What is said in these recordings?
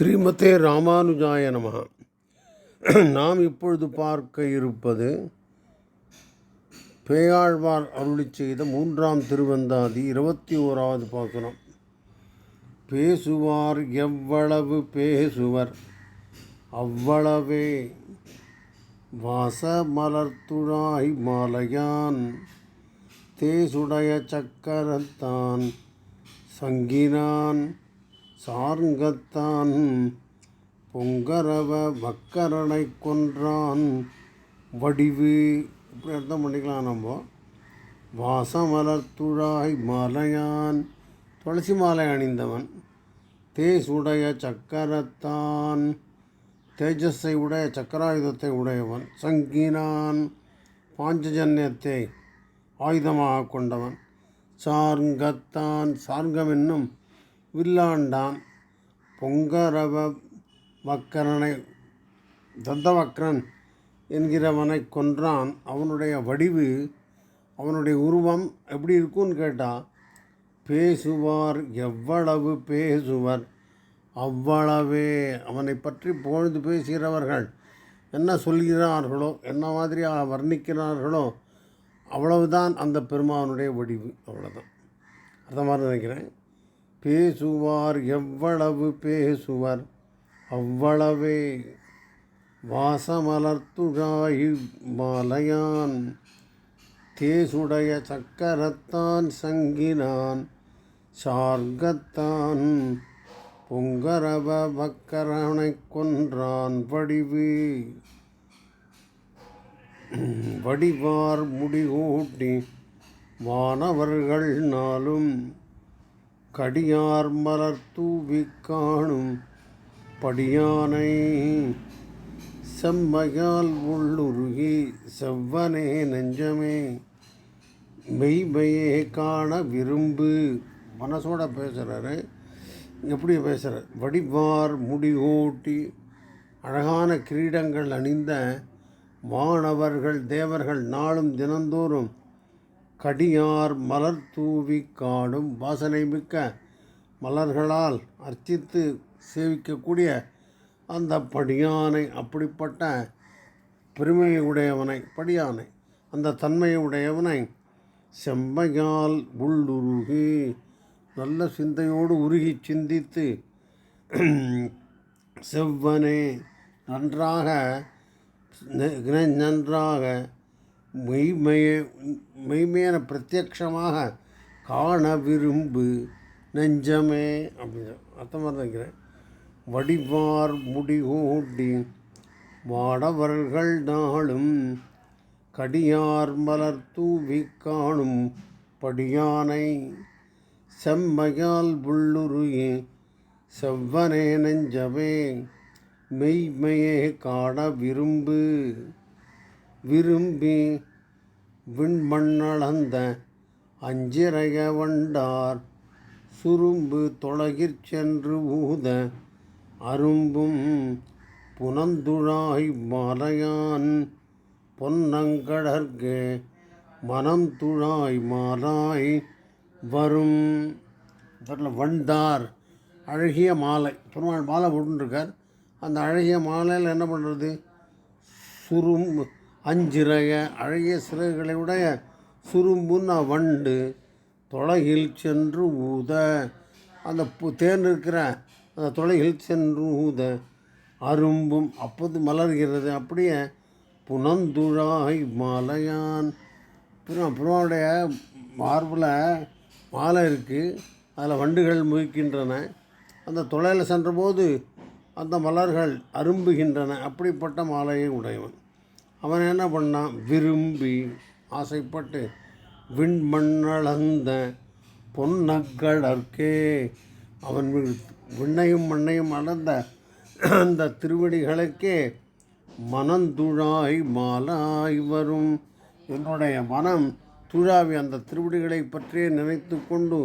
ஸ்ரீமதே ராமானுஜாய நம நாம் இப்பொழுது பார்க்க இருப்பது பேயாழ்வார் அருளி செய்த மூன்றாம் திருவந்தாதி இருபத்தி ஓராவது பார்க்கிறோம் பேசுவார் எவ்வளவு பேசுவர்? அவ்வளவே. வாசமலர்த்துழாய் மாலையான். தேசுடைய சக்கரத்தான் சங்கினான். சார்ங்கத்தான் பொங்கரவ வக்கரனை கொன்றான். வடிவு இப்படி அர்த்தம் பண்ணிக்கலாம் நம்ம. வாசமலத்துழாய் மலையான். துளசி மாலை அணிந்தவன். தேசுடைய சக்கரத்தான். தேஜஸை உடைய சக்கராயுதத்தை உடையவன். சங்கினான். பாஞ்சஜன்யத்தை ஆயுதமாக கொண்டவன். சார்ங்கத்தான். சார்கம் என்னும் வில்லாண்டாம் பொங்கரவ வக்கரனை தந்தவக்ரன் என்கிறவனை கொன்றான். அவனுடைய வடிவு அவனுடைய உருவம் எப்படி இருக்கும்னு கேட்டால் பேசுவார் எவ்வளவு பேசுவர் அவ்வளவே. அவனை பற்றி பொழுது பேசுகிறவர்கள் என்ன சொல்கிறார்களோ என்ன மாதிரியாக வர்ணிக்கிறார்களோ அவ்வளவுதான் அந்த பெருமானுடைய வடிவு அவ்வளோதான் அர்த்தமாக நினைக்கிறேன்? பேசுவார் எவ்வளவு பேசுவர்? அவ்வளவே. வாசமலர்த்துழாயி மாலையான். தேசுடைய சக்கரத்தான் சங்கினான். சார்கத்தான் பொங்கரவ பக்கரனை கொன்றான். வடிவு. வடிவார் முடிகூட்டி வானவர்கள் நாளும் கடியார் மலர் தூவி காணும் படியானை செம்மையால் உள்ளுருகி செவ்வனே நெஞ்சமே. மெய்மையே காண விரும்பு. மனசோட பேசுகிறாரு எப்படி பேசுகிறார் வடிவார் முடிகோட்டி அழகான கிரீடங்கள் அணிந்த மாணவர்கள் தேவர்கள் நாளும் தினந்தோறும் கடியார் மலர் தூவி காடும் வாசனை மிக்க மலர்களால் அர்ச்சித்து சேவிக்கக்கூடிய அந்த படியானை அப்படிப்பட்ட பெருமையுடையவனை படியானை அந்த தன்மையுடையவனை செம்மையால் உள்ளுருகி நல்ல சிந்தையோடு உருகி சிந்தித்து செவ்வனே நன்றாக நன்றாக மெய்மைய மெய்மையான பிரத்யக்ஷமாக காண விரும்பு நெஞ்சமே அப்படின்னு அர்த்தமாக நினைக்கிறேன் வடிவார் முடிகூட்டி வாடவர்கள் நாளும் கடியார் மலர் தூவி காணும் படியானை செம்மையால் உள்ளுருகி செவ்வனே நெஞ்சமே மெய்மையே காண விரும்பு. விரும்பி விண்மண்ணளந்த அஞ்சிறைய வண்டார் சுரும்பு தொலகிற் சென்று ஊத அரும்பும் புனந்துழாய் மாலையான் பொன்னங்கடற்கு மனம் துழாய் மாலாய் வரும். இதில் வண்டார் அழகிய மாலை. பெருமாள் மாலை போட்டுருக்கார். அந்த அழகிய மாலையில் என்ன பண்ணுறது? சுரும்பு அஞ்சிறைய அழகிய சிறகுகளை உடைய சுரும்புன்னு வண்டு தொலையில் சென்று ஊத. அந்த பு தேன் இருக்கிற அந்த தொலையில் சென்று ஊத. அரும்பும் அப்போது மலர்கிறது அப்படியே புனந்துழாய் மாலையான். அப்புறம் மார்பில் மாலை இருக்குது அதில் வண்டுகள் முயக்கின்றன அந்த தொலையில் சென்றபோது அந்த மலர்கள் அரும்புகின்றன. அப்படிப்பட்ட மாலையை உடையவன். அவன் என்ன பண்ணான்? விரும்பி ஆசைப்பட்டு விண்மண்ணளந்த பொன்னக்கடற்கே அவன் விண்ணையும் மண்ணையும் அளந்த அந்த திருவடிகளுக்கே மனந்துழாய் மாலாய் வரும். என்னுடைய மனம் துழாவி அந்த திருவடிகளை பற்றியே நினைத்து கொண்டு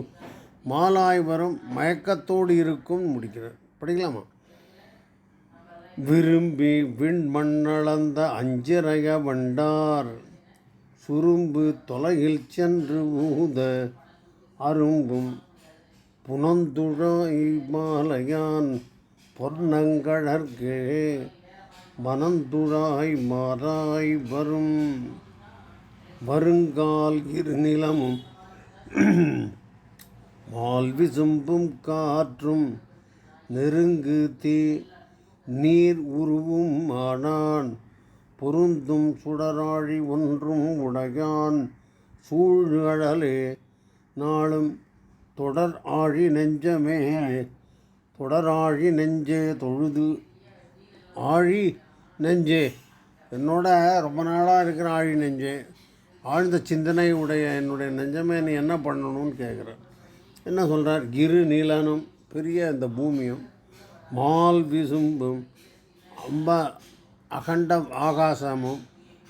மாலாய் வரும் மயக்கத்தோடு இருக்கும் முடிக்கிறார் படிக்கலாமா? விரும்பி விண்மண்ணளந்த அஞ்சிறைய வண்டார். சுரும்பு தொலையில் சென்று ஊத அரும்பும் புனந்துழாய் மாலையான் பொன்னங்கழற்கே மனந்துழாய் மாறாய் வரும். வருங்கால் இருநிலமும் மால் விசும்பும் காற்றும் நெருங்கு தீ நீர் உருவும் ஆனான். பொருந்தும் சுடராழி ஒன்றும் உடையான். சூழ்கழலே நாளும் தொடர் ஆழி நெஞ்சமே. தொடராழி நெஞ்சே தொழுது. ஆழி நெஞ்சே. என்னோட ரொம்ப நாளாக இருக்கிற ஆழி நெஞ்சே. ஆழ்ந்த சிந்தனை உடைய என்னுடைய நெஞ்சமே நீ என்ன பண்ணணும்னு கேட்குறேன் என்ன சொல்கிறார் கிரு நீலனும் பெரிய இந்த பூமியும். மால் விசும்பும் ரொம்ப அகண்ட ஆகாசமும்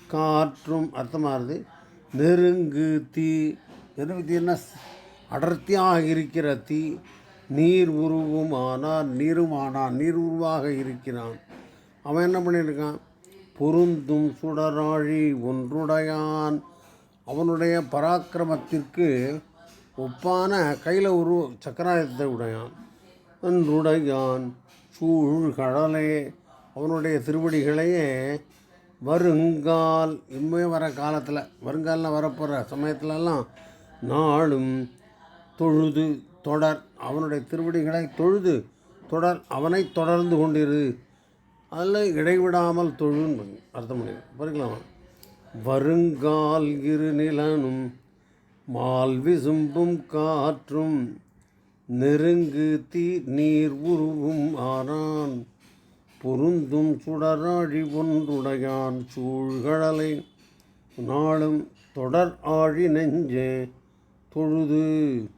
காற்றும் அர்த்தமாகுது நெருங்கு தீ நெருங்கு தீன்னா அடர்த்தியாக இருக்கிற தீ நீர் உருவும் ஆனார் நீரும் நீர் உருவாக இருக்கிறான். அவன் என்ன பண்ணியிருக்கான்? பொருந்தும் சுடராழி ஒன்றுடையான். அவனுடைய பராக்கிரமத்திற்கு ஒப்பான கையில் ஒரு சக்கராயத்தை உடையான். ஒன்றுடையான் சூழ்கடலே அவனுடைய திருவடிகளையே வருங்கால் இம்மே வர காலத்தில் வருங்காலில் வரப்போகிற சமயத்துலலாம் நாளும் தொழுது தொடர். அவனுடைய திருவடிகளை தொழுது தொடர் அவனை தொடர்ந்து கொண்டிரு. அதில் இடைவிடாமல் தொழுன்னு அர்த்தம் பண்ணி பாருங்களா வருங்கால் இரு நிலனும் மால் விசும்பும் காற்றும் நெருங்கு தீர் நீர் உருவும் ஆனான். பொருந்தும் சுடராழி ஒன்றுடையான் சூழ்கடலை நாளும் தொடர் ஆழி நெஞ்சே தொழுது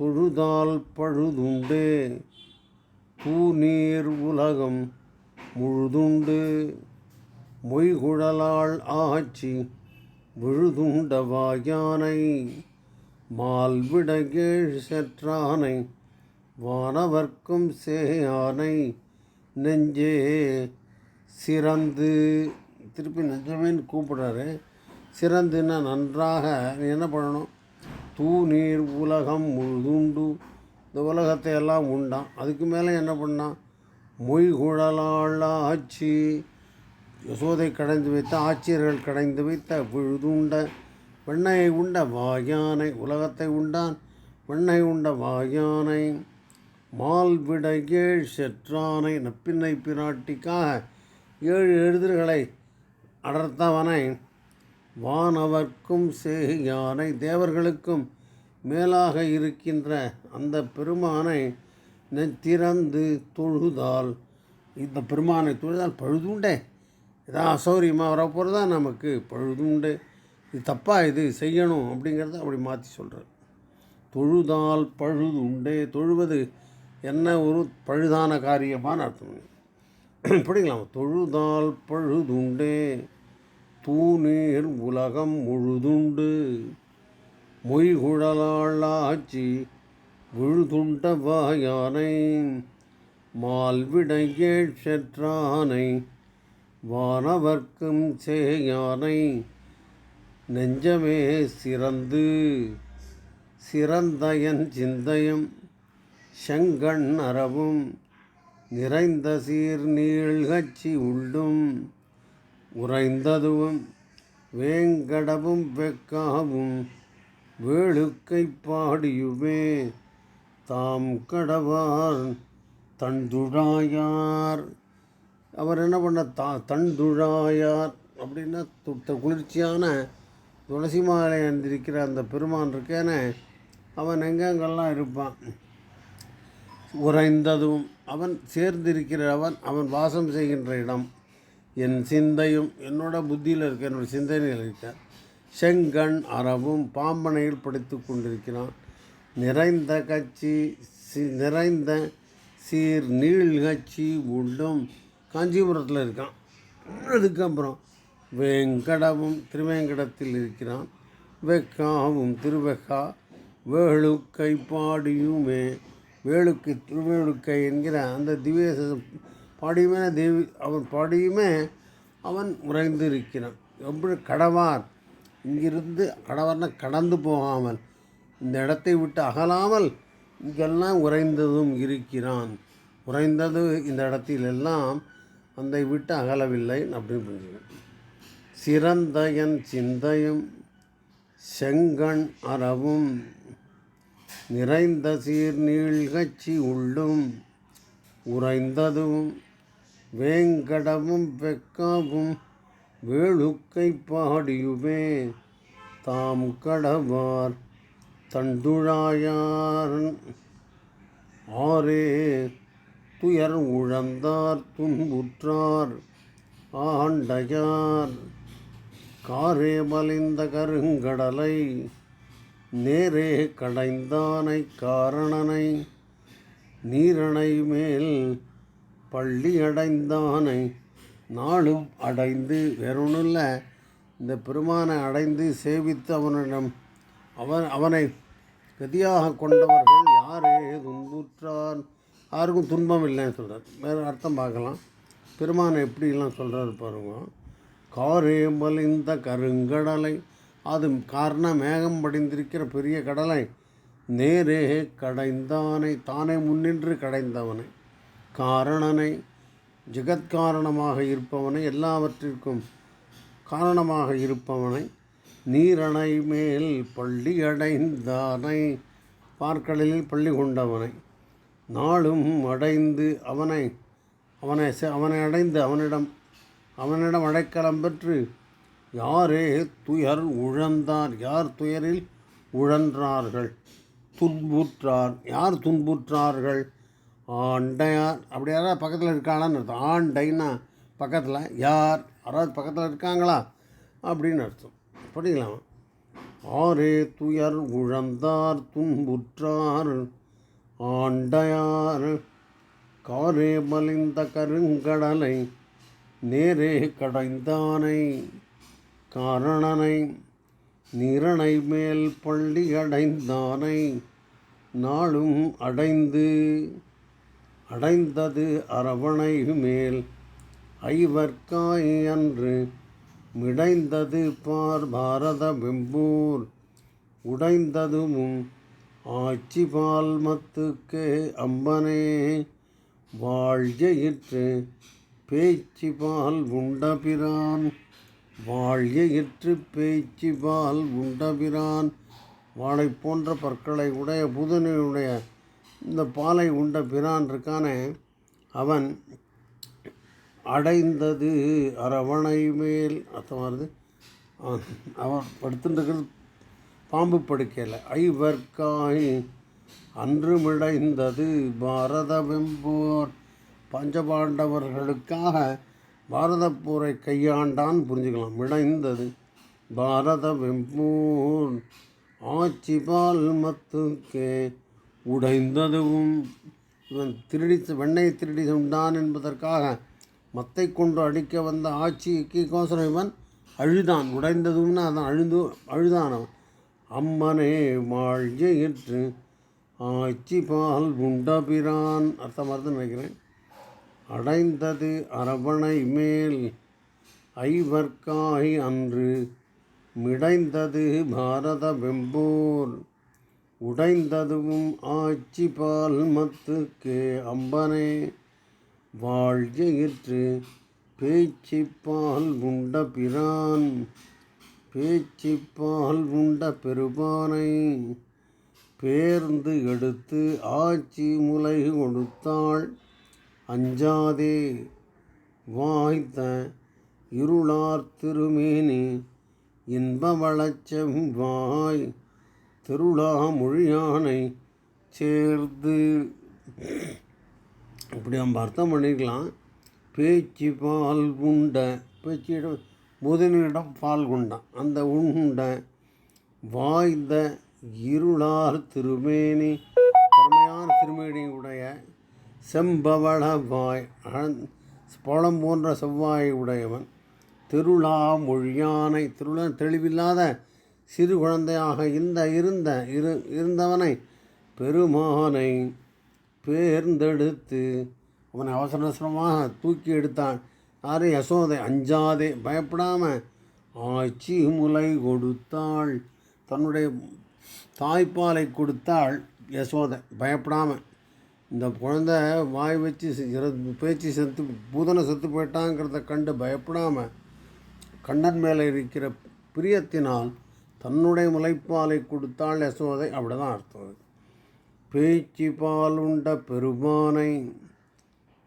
தொழுதால் பழுதுண்டே. தூநீர் உலகம் முழுதுண்டு மொய்குழலாள் ஆட்சி விழுதுண்ட வாயானை மால்விடகேழ் செற்றானை வானவர்க்கும் சேயானை நெஞ்சே சிறந்து திருப்பி நெஞ்சமேன்னு கூப்பிடுறாரு. சிறந்துன்னா நன்றாக நீ என்ன பண்ணணும்? தூ நீர் உலகம் முழுதுண்டு இந்த உலகத்தை எல்லாம் உண்டான். அதுக்கு மேலே என்ன பண்ணான் மொய்குழலாள் ஆட்சி யசோதை கடைந்து வைத்த ஆட்சியர்கள் கடைந்து வைத்த விழுதுண்ட பெண்ணை உண்ட வாயானை உலகத்தை உண்டான். பெண்ணை உண்ட வாயானை மால்விட ஏழ் செற்றானை நப்பின்னை பிராட்டிக்காக ஏழு எழுதிர்களை அடர்த்தவனை. வானவர்க்கும் சேயானை தேவர்களுக்கும் மேலாக இருக்கின்ற அந்த பெருமானை நெத்திறந்து தொழுதால் இந்த பெருமானை தொழுதால் பழுதுண்டே. இதான் அசௌரியமாக வரப்போகிறதா நமக்கு பழுதுண்டு. இது தப்பாக இது செய்யணும் அப்படிங்கிறத அப்படி மாற்றி சொல்கிறார் தொழுதால் பழுது உண்டே தொழுவது என்ன ஒரு பழுதான காரியமான அர்த்தம். படிக்கலாம் தொழுதால் பழுதுண்டே தூநீர் உலகம் முழுதுண்டு. மொய்குழலாள் ஆட்சி விழுதுண்ட வாயானை மால்விடையேழ் செற்றானை வானவர்க்கும் சேயானை நெஞ்சமே சிறந்து சிறந்தயன் சிந்தயம் செங்கண் அறவும் நிறைந்த சீர் நீழ்கச்சி உள்ளும் உறைந்ததுவும் வேங்கடவும் வெக்காவும் வேளுக்கை பாடியுமே தாம் கடவார் தண்டுழாயார் அவர் என்ன பண்ண தா தண்டுழாயார் அப்படின்னா து- குளிர்ச்சியான துளசி மாலை அணிந்திருக்கிற அந்த பெருமான் இருக்கேனே அவன் எங்கெங்கெல்லாம் இருப்பான்? உறைந்ததும் அவன் சேர்ந்திருக்கிறவன் அவன் வாசம் செய்கின்ற இடம். என் சிந்தையும் என்னோட புத்தியில் இருக்க என்னோட சிந்தனையில் இருக்க செங்கண் அறவும் பாம்பனையில் படித்து கொண்டிருக்கிறான். நிறைந்த கட்சி சி நிறைந்த சீர் நீழ்கட்சி உண்டும் காஞ்சிபுரத்தில் இருக்கான். அதுக்கப்புறம் வெங்கடமும் திருவேங்கடத்தில் இருக்கிறான். வெக்காவும் திருவெக்கா வேளுக்கை பாடியுமே. வேலுக்கு திருவேலுக்கை என்கிற அந்த திவ்ய பாடியுமே தேவி அவன் பாடியுமே அவன் உறைந்து இருக்கிறான் எப்படி கடவார். இங்கிருந்து கடவார்னா கடந்து போகாமல் இந்த இடத்தை விட்டு அகலாமல் இங்கெல்லாம் உறைந்ததும் இருக்கிறான். உறைந்தது இந்த இடத்திலெல்லாம் அந்த விட்டு அகலவில்லை அப்படின்னு புரிஞ்சுக்கணும். சிறந்தயன் சிந்தையும் செங்கண் அறவும் நிறைந்த சீர் நீழ்கச்சி உள்ளும் உறைந்ததும் வேங்கடமும் வெக்காவும் வேளுக்கை பாடியுமே தாம் கடவார் தண்டுழாயார் ஆரே துயர் உழந்தார் துன்புற்றார் ஆண்டையார் காரே மலிந்த கருங்கடலை நேரே கடைந்தானை காரணனை நீரணை மேல் பள்ளி அடைந்தானை நாளும் அடைந்து வேறொன்றும் இந்த பெருமானை அடைந்து சேவித்து அவனிடம் அவன் அவனை கதியாக கொண்டவர்கள் யாரே துன்புற்றார்? யாருக்கும் துன்பம் இல்லைன்னு சொல்கிறார் வேறு அர்த்தம் பார்க்கலாம். பெருமானை எப்படிலாம் சொல்கிறார் பாருங்க. காரே மலிந்த கருங்கடலை. அது காரணம் மேகம் படிந்திருக்கிற பெரிய கடலை. நேரே கடைந்தானை தானே முன்னின்று கடைந்தவனை. காரணனை ஜெகத்காரணமாக இருப்பவனை எல்லாவற்றிற்கும் காரணமாக இருப்பவனை. நீரணை மேல் பள்ளி அடைந்தானை பார்க்கடலில் பள்ளி கொண்டவனை. நாளும் அடைந்து அவனை அவனை செ- அவனை அடைந்து அவனிடம் அவனிடம் அடைக்கலம் பெற்று யாரே துயர் உழந்தார்? யார் துயரில் உழன்றார்கள்? துன்புற்றார். யார் துன்புற்றார்கள்? ஆண்டையார். அப்படி யாராவது பக்கத்தில் இருக்காளான்னு அர்த்தம். ஆண்டைன்னா பக்கத்தில் யார்? யாராவது பக்கத்தில் இருக்காங்களா? அப்படின்னு அர்த்தம். படிக்கலாம் ஆரே துயர் உழந்தார்? துன்புற்றார்? ஆண்டையார்? காரே மலிந்த கருங்கடலை நேரே கடைந்தானை காரணனை நிரணை மேல் பள்ளி அடைந்தானை நாளும் அடைந்து அடைந்தது அரவணை மேல் ஐவர்க்காய் அன்று மிடைந்தது பார் பாரத வெம்பூர் உடைந்ததும் ஆட்சி பால் மத்துக்கு அம்பனே வாழ்ஜயிற்று பேச்சு பால் உண்டபிரான். வாழ்யயிற்று பேச்சு பால் உண்டபிரான். வாளை போன்ற பற்களை உடைய புதனுடைய இந்த பாலை உண்ட பிரான் இருக்கானே அவன் அடைந்தது அரவணை மேல். அத்தவாரது அவன் அவன் படுத்துட்டுருக்கிறது பாம்பு படுக்கையில். ஐவர்காய் அன்று மிடைந்தது பாரத வெம்போர் பஞ்சபாண்டவர்களுக்காக பாரத போரை கையாண்டான் புரிஞ்சுக்கலாம். மிடைந்தது பாரத வெம்பூர் ஆட்சி பால் மத்துக்கே உடைந்ததுவும் இவன் திருடி வெண்ணெய் திருடி உண்டான் என்பதற்காக மத்தை கொண்டு அடிக்க வந்த ஆட்சிக்கு கோசரம் இவன் அழுதான். உடைந்ததும்னா அதான் அழுது அழுதானவன் அம்மனே வாழ்ஜெயிற்று ஆட்சி பால் உண்டபிரான். அர்த்தமாக நினைக்கிறேன். அடைந்தது அரவணை மேல் ஐவர்க்காய் அன்று மிடைந்தது பாரத வெம்போர் உடைந்ததுவும் ஆட்சி பால் மத்துக்கே அம்பனே வாழ்ஜயிற்று பேச்சிப்பால் உண்ட பிரான். பேச்சிப்பால் உண்ட பெருமானை பேர்ந்து எடுத்து ஆட்சி முலை கொடுத்தாள். அஞ்சாதே வாய்த்த இருளார் திருமேனி இன்ப வளச்சம் வாய் திருளா மொழியானை சேர்ந்து. இப்படி நம்ம அர்த்தம் பண்ணிக்கலாம் பேச்சு பால் குண்ட பேச்சிடம் முதலிடம் பால் குண்டான் அந்த உண்ட வாய்ந்த இருளார் திருமேனி. திறமையான திருமேனியுடைய செம்பவளவாய் செம்பவள பழம் போன்ற செவ்வாய் உடையவன். திருளா மொழியானை திருள தெளிவில்லாத சிறு குழந்தையாக இந்த இருந்த இரு இருந்தவனை பெருமானை பேர்ந்தெடுத்து அவனை அவசர அவசரமாக தூக்கி எடுத்தான். யாரு யசோதை அஞ்சாதே பயப்படாமல் ஆச்சி முலை கொடுத்தாள். தன்னுடைய தாய்ப்பாலை கொடுத்தாள் யசோதை பயப்படாமல் இந்த குழந்தை வாய் வச்சு செ- பேச்சு செத்து பூதனை செத்து போயிட்டாங்கிறத கண்டு பயப்படாமல் கண்ணன் மேலே இருக்கிற பிரியத்தினால் தன்னுடைய முளைப்பாலை கொடுத்தாள் யசோதை அப்படிதான் அர்த்தம் பேச்சு பால் உண்ட பெருமானை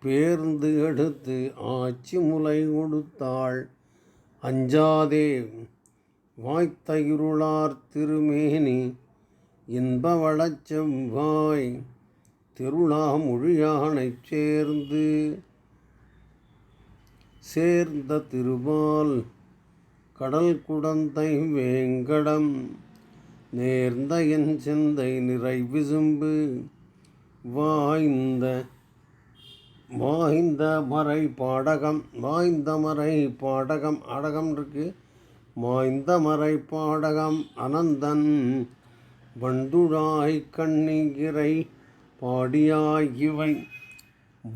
பேர்ந்து எடுத்து ஆச்சி முலை கொடுத்தாள். அஞ்சாதே வாய்த்தயிருளார் திருமேனி இன்ப வளச்செவ்வாய் திருளா மொழியானைச் சேர்ந்து சேர்ந்த திருமால் கடல் குடந்தை வேங்கடம் நேர்ந்த என் சிந்தை நிறை விசும்பு வாய்ந்த வாய்ந்த மறை பாடகம் வாய்ந்த மறை பாடகம் அடகம் இருக்கு. மாய்ந்த மறை பாடகம் அனந்தன் வண்டுழாய் கண்ணிகிரை பாடியாய் இவை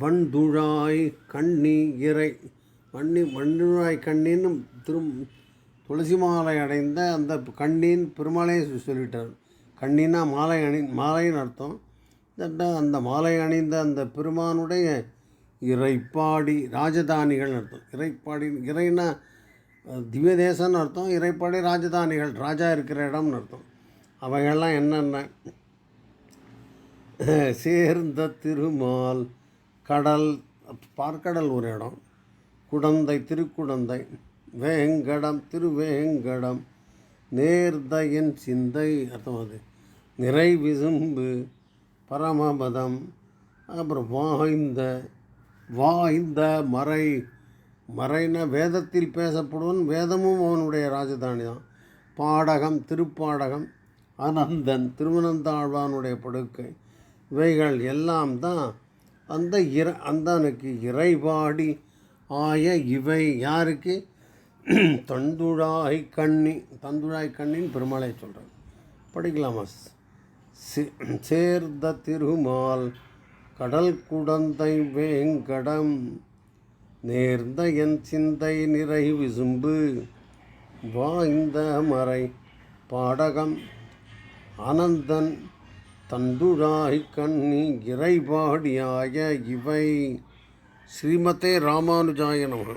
வண்டுழாய் கண்ணி இறை. வண்ணி வண்டுழாய் கண்ணின்னு திரும் துளசி மாலை அடைந்த அந்த கண்ணின் பெருமாளே சொல்லிட்டார். கண்ணின்னா மாலை அணி மாலைன்னு அர்த்தம். அந்த மாலை அணிந்த அந்த பெருமானுடைய இறைப்பாடி ராஜதானிகள் அர்த்தம். இறைப்பாடி இறைனா திவ்ய தேசம்னு அர்த்தம். இறைப்பாடி ராஜதானிகள் ராஜா இருக்கிற இடம்னு அர்த்தம். அவைகள்லாம் என்னென்ன? சேர்ந்த திருமால் கடல் பார்க்கடல் ஒரு இடம். குடந்தை திருக்குடந்தை வேங்கடம் திருவேங்கடம் நேர்தையின் சிந்தை அர்த்தம் அது. நிறை விசும்பு பரமபதம் அப்புறம் வாய்ந்த வாய்ந்த மறை. மறைன வேதத்தில் பேசப்படுவன் வேதமும் அவனுடைய ராஜதானி தான். பாடகம் திருப்பாடகம் அனந்தன் திருவனந்தாழ்வானுடைய படுக்கை. இவைகள் எல்லாம் தான் அந்த இற அந்தனுக்கு இறைபாடி ஆய இவை யாருக்கு? தந்துழாய் கண்ணி தந்துழாய் கண்ணின் பெருமாளை சொல்கிறேன் படிக்கலாமா? சேர்ந்த திருமால் கடல் குடந்தை வேங்கடம் நேர்ந்த என் சிந்தை நிறை விசும்பு வாய்ந்த மறை பாடகம் அனந்தன் தந்துழாய் கண்ணி இறைபாடியாய இவை. ஸ்ரீமதே ராமானுஜாய நமः